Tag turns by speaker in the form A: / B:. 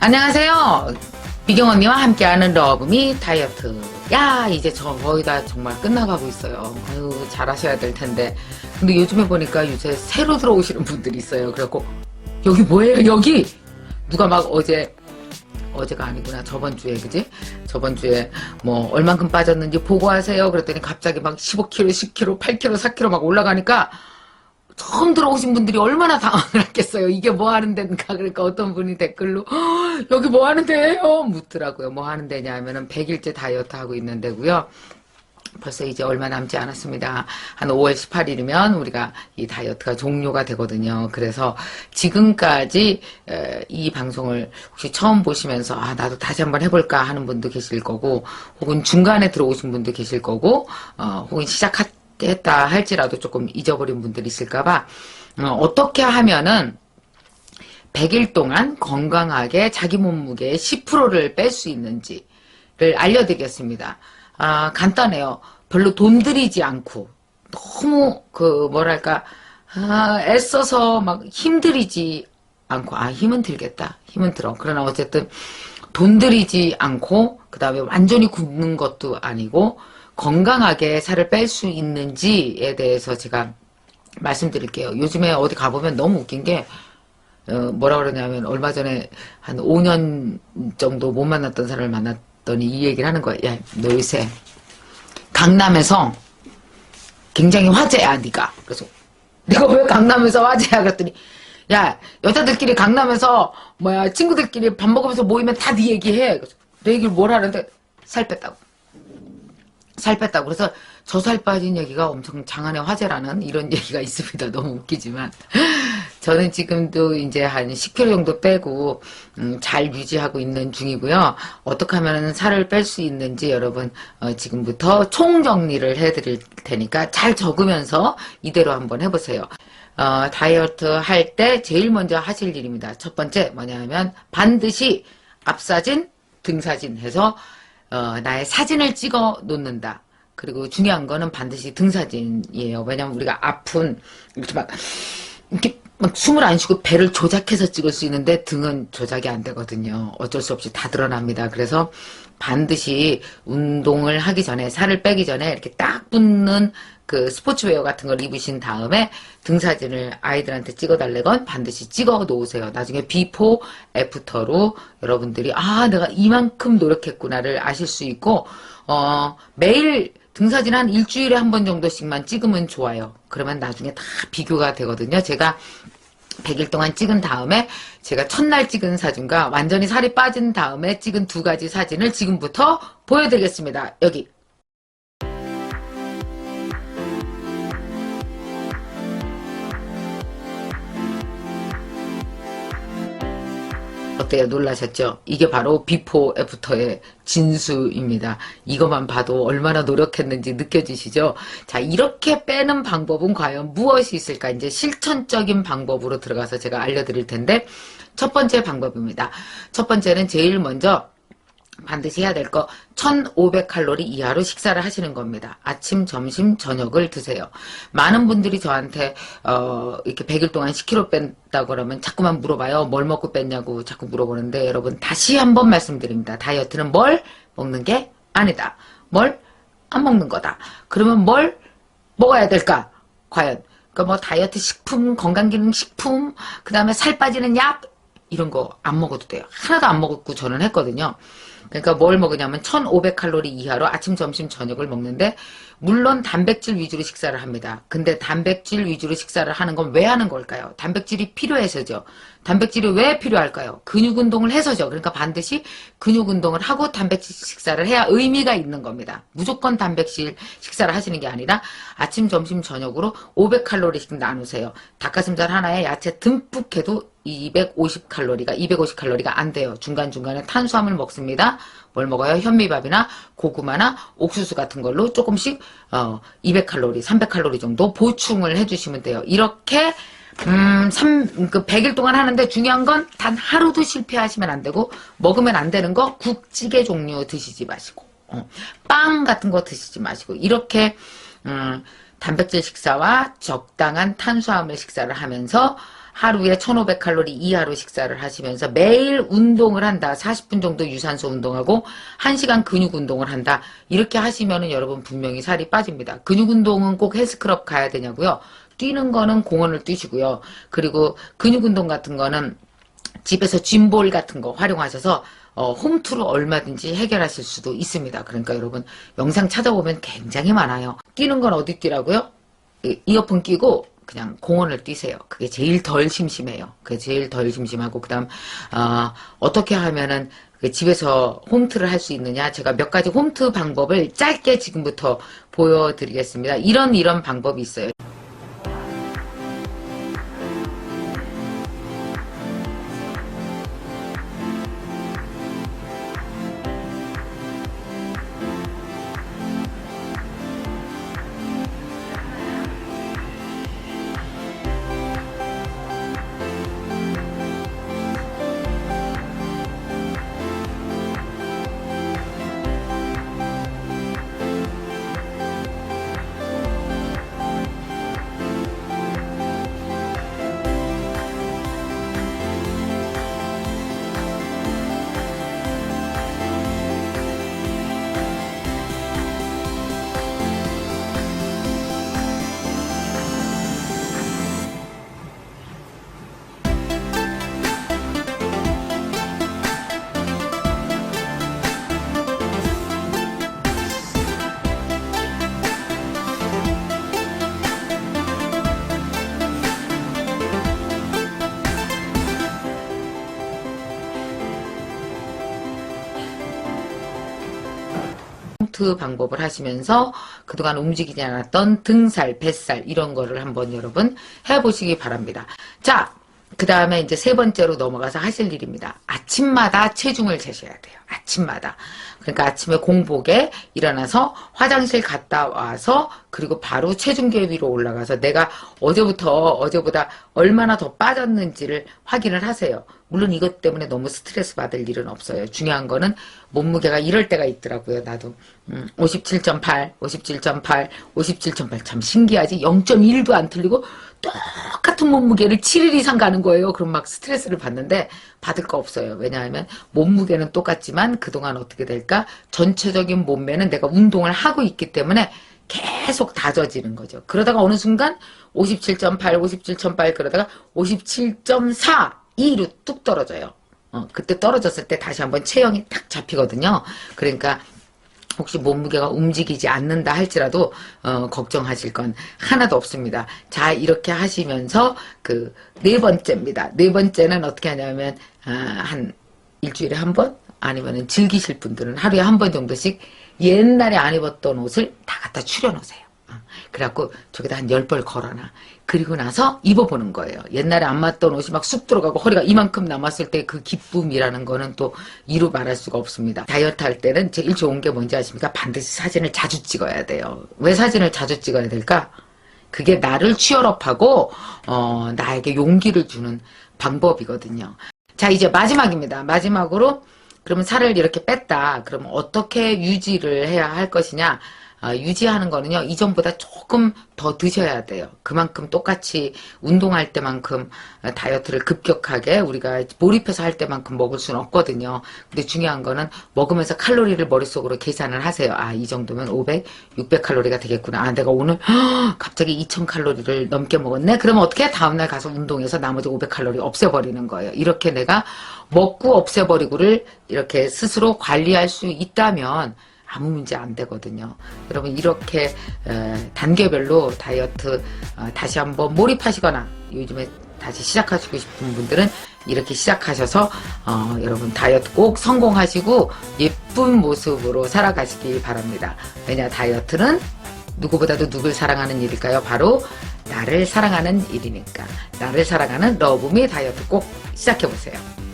A: 안녕하세요. 비경 언니와 함께하는 러브미 다이어트. 야, 이제 저 거의 다 정말 끝나가고 있어요. 아유, 잘하셔야 될 텐데. 근데 요즘에 보니까 요새 새로 들어오시는 분들이 있어요. 그래갖고, 여기 뭐예요, 여기? 누가 막 어제, 어제가 아니구나. 저번 주에, 그지? 저번 주에 뭐, 얼만큼 빠졌는지 보고하세요. 그랬더니 갑자기 막 15kg, 10kg, 8kg, 4kg 막 올라가니까, 처음 들어오신 분들이 얼마나 당황을 했겠어요. 이게 뭐 하는 데인가. 그러니까 어떤 분이 댓글로, "헉, 여기 뭐 하는 데예요? 묻더라고요. 뭐 하는 데냐 하면은 100일째 다이어트 하고 있는 데고요. 벌써 이제 얼마 남지 않았습니다. 한 5월 18일이면 우리가 이 다이어트가 종료가 되거든요. 그래서 지금까지 에, 이 방송을 혹시 처음 보시면서 아 나도 다시 한번 해볼까 하는 분도 계실 거고 혹은 중간에 들어오신 분도 계실 거고 어, 혹은 시작 했다 할지라도 조금 잊어버린 분들이 있을까봐 어, 떻게 하면은 100일 동안 건강하게 자기 몸무게의 10%를 뺄 수 있는지를 알려드리겠습니다. 아, 간단해요. 별로 돈 들이지 않고, 너무, 그, 뭐랄까, 아, 애써서 막 힘들이지 않고, 아, 힘은 들겠다. 힘은 들어. 그러나 어쨌든, 돈 들이지 않고, 그 다음에 완전히 굶는 것도 아니고, 건강하게 살을 뺄 수 있는지에 대해서 제가 말씀드릴게요. 요즘에 어디 가보면 너무 웃긴 게, 어, 뭐라 그러냐면 얼마 전에 한 5년 정도 못 만났던 사람을 만났더니 이 얘기를 하는 거야. 야, 너 요새 강남에서 굉장히 화제야, 네가. 그래서 내가 왜 강남에서 화제야? 그랬더니 야, 여자들끼리 강남에서 뭐야 친구들끼리 밥 먹으면서 모이면 다 네 얘기해. 그래서 내 얘기를 뭘 하는데 살 뺐다고. 살 뺐다고. 그래서 저 살 빠진 얘기가 엄청 장안의 화제라는 이런 얘기가 있습니다. 너무 웃기지만. 저는 지금도 이제 한 10kg 정도 빼고, 음, 잘 유지하고 있는 중이고요. 어떻게 하면 살을 뺄 수 있는지 여러분, 어, 지금부터 총 정리를 해드릴 테니까 잘 적으면서 이대로 한번 해보세요. 어, 다이어트 할 때 제일 먼저 하실 일입니다. 첫 번째 뭐냐면 반드시 앞사진, 등사진 해서 어, 나의 사진을 찍어 놓는다. 그리고 중요한 거는 반드시 등사진이에요. 왜냐면 우리가 아픈 이렇게 막 이렇게 막 숨을 안 쉬고 배를 조작해서 찍을 수 있는데 등은 조작이 안 되거든요. 어쩔 수 없이 다 드러납니다. 그래서 반드시 운동을 하기 전에 살을 빼기 전에 이렇게 딱 붙는 그 스포츠웨어 같은 걸 입으신 다음에 등사진을 아이들한테 찍어달래건 반드시 찍어 놓으세요. 나중에 비포 애프터로 여러분들이 아 내가 이만큼 노력했구나를 아실 수 있고 어 매일 등사진 한 일주일에 한 번 정도씩만 찍으면 좋아요. 그러면 나중에 다 비교가 되거든요. 제가 100일 동안 찍은 다음에 제가 첫날 찍은 사진과 완전히 살이 빠진 다음에 찍은 두 가지 사진을 지금부터 보여드리겠습니다. 여기. 어때요? 놀라셨죠? 이게 바로 비포 애프터의 진수입니다. 이것만 봐도 얼마나 노력했는지 느껴지시죠? 자, 이렇게 빼는 방법은 과연 무엇이 있을까? 이제 실천적인 방법으로 들어가서 제가 알려드릴 텐데, 첫 번째 방법입니다. 첫 번째는 제일 먼저 반드시 해야 될 거 1500칼로리 이하로 식사를 하시는 겁니다. 아침, 점심, 저녁을 드세요. 많은 분들이 저한테 어, 이렇게 100일 동안 10kg 뺀다고 그러면 자꾸만 물어봐요. 뭘 먹고 뺐냐고 자꾸 물어보는데 여러분 다시 한번 말씀드립니다. 다이어트는 뭘 먹는 게 아니다. 뭘 안 먹는 거다. 그러면 뭘 먹어야 될까? 과연 그러니까 뭐 다이어트 식품, 건강기능 식품, 그 다음에 살 빠지는 약 이런 거 안 먹어도 돼요. 하나도 안 먹고 저는 했거든요. 그러니까 뭘 먹으냐면 1500칼로리 이하로 아침, 점심, 저녁을 먹는데 물론 단백질 위주로 식사를 합니다. 근데 단백질 위주로 식사를 하는 건 왜 하는 걸까요? 단백질이 필요해서죠. 단백질이 왜 필요할까요? 근육 운동을 해서죠. 그러니까 반드시 근육 운동을 하고 단백질 식사를 해야 의미가 있는 겁니다. 무조건 단백질 식사를 하시는 게 아니라 아침, 점심, 저녁으로 500칼로리씩 나누세요. 닭가슴살 하나에 야채 듬뿍 해도 250칼로리가 250칼로리가 안 돼요. 중간중간에 탄수화물 먹습니다. 뭘 먹어요? 현미밥이나 고구마나 옥수수 같은 걸로 조금씩 어 200칼로리, 300칼로리 정도 보충을 해 주시면 돼요. 이렇게 음, 3, 그 100일 동안 하는데 중요한 건 단 하루도 실패하시면 안 되고 먹으면 안 되는 거 국찌개 종류 드시지 마시고 어, 빵 같은 거 드시지 마시고 이렇게 음, 단백질 식사와 적당한 탄수화물 식사를 하면서 하루에 1500칼로리 이하로 식사를 하시면서 매일 운동을 한다. 40분 정도 유산소 운동하고 1시간 근육 운동을 한다. 이렇게 하시면은 여러분 분명히 살이 빠집니다. 근육 운동은 꼭 헬스클럽 가야 되냐고요? 뛰는 거는 공원을 뛰시고요. 그리고 근육 운동 같은 거는 집에서 짐볼 같은 거 활용하셔서 어, 홈투로 얼마든지 해결하실 수도 있습니다. 그러니까 여러분 영상 찾아보면 굉장히 많아요. 뛰는 건 어디 뛰라고요? 이- 이어폰 끼고 그냥 공원을 뛰세요. 그게 제일 덜 심심해요. 그게 제일 덜 심심하고 그다음 어, 어떻게 하면은 그 집에서 홈트를 할 수 있느냐 제가 몇 가지 홈트 방법을 짧게 지금부터 보여드리겠습니다. 이런 이런 방법이 있어요. 홈트 방법을 하시면서 그동안 움직이지 않았던 등살, 뱃살 이런 거를 한번 여러분 해보시기 바랍니다. 자, 그 다음에 이제 세 번째로 넘어가서 하실 일입니다. 아침마다 체중을 재셔야 돼요. 아침마다. 그러니까 아침에 공복에 일어나서 화장실 갔다 와서 그리고 바로 체중계 위로 올라가서 내가 어제부터 어제보다 얼마나 더 빠졌는지를 확인을 하세요. 물론 이것 때문에 너무 스트레스 받을 일은 없어요. 중요한 거는 몸무게가 이럴 때가 있더라고요. 나도 음, 57.8, 57.8, 57.8 참 신기하지. 0.1도 안 틀리고 똑같은 몸무게를 7일 이상 가는 거예요. 그럼 막 스트레스를 받는데 받을 거 없어요. 왜냐하면 몸무게는 똑같지만 그동안 어떻게 될까? 전체적인 몸매는 내가 운동을 하고 있기 때문에 계속 다져지는 거죠. 그러다가 어느 순간 57.8, 57.8 그러다가 57.4, 2로 뚝 떨어져요. 어, 그때 떨어졌을 때 다시 한번 체형이 탁 잡히거든요. 그러니까 혹시 몸무게가 움직이지 않는다 할지라도 어, 걱정하실 건 하나도 없습니다. 자 이렇게 하시면서 그 네 번째입니다. 네 번째는 어떻게 하냐면 아, 한 일주일에 한 번 아니면은 즐기실 분들은 하루에 한 번 정도씩 옛날에 안 입었던 옷을 다 갖다 추려놓으세요. 어, 그래갖고 저기다 한 열 벌 걸어놔. 그리고 나서 입어보는 거예요. 옛날에 안 맞던 옷이 막 쑥 들어가고 허리가 이만큼 남았을 때 그 기쁨이라는 거는 또 이루 말할 수가 없습니다. 다이어트 할 때는 제일 좋은 게 뭔지 아십니까? 반드시 사진을 자주 찍어야 돼요. 왜 사진을 자주 찍어야 될까? 그게 나를 취업하고 어, 나에게 용기를 주는 방법이거든요. 자 이제 마지막입니다. 마지막으로 그러면 살을 이렇게 뺐다. 그러면 어떻게 유지를 해야 할 것이냐? 아, 유지하는 거는요, 이전보다 조금 더 드셔야 돼요. 그만큼 똑같이 운동할 때만큼 아, 다이어트를 급격하게 우리가 몰입해서 할 때만큼 먹을 수는 없거든요. 근데 중요한 거는 먹으면서 칼로리를 머릿속으로 계산을 하세요. 아, 이 정도면 500, 600 칼로리가 되겠구나. 아, 내가 오늘 갑자기 2000 칼로리를 넘게 먹었네? 그러면 어떻게? 다음날 가서 운동해서 나머지 500 칼로리 없애버리는 거예요. 이렇게 내가 먹고 없애버리고를 이렇게 스스로 관리할 수 있다면 아무 문제 안 되거든요. 여러분 이렇게 에, 단계별로 다이어트 어, 다시 한번 몰입하시거나 요즘에 다시 시작하시고 싶은 분들은 이렇게 시작하셔서 어, 여러분 다이어트 꼭 성공하시고 예쁜 모습으로 살아가시길 바랍니다. 왜냐 다이어트는 누구보다도 누굴 사랑하는 일일까요? 바로 나를 사랑하는 일이니까 나를 사랑하는 러브미 다이어트 꼭 시작해보세요.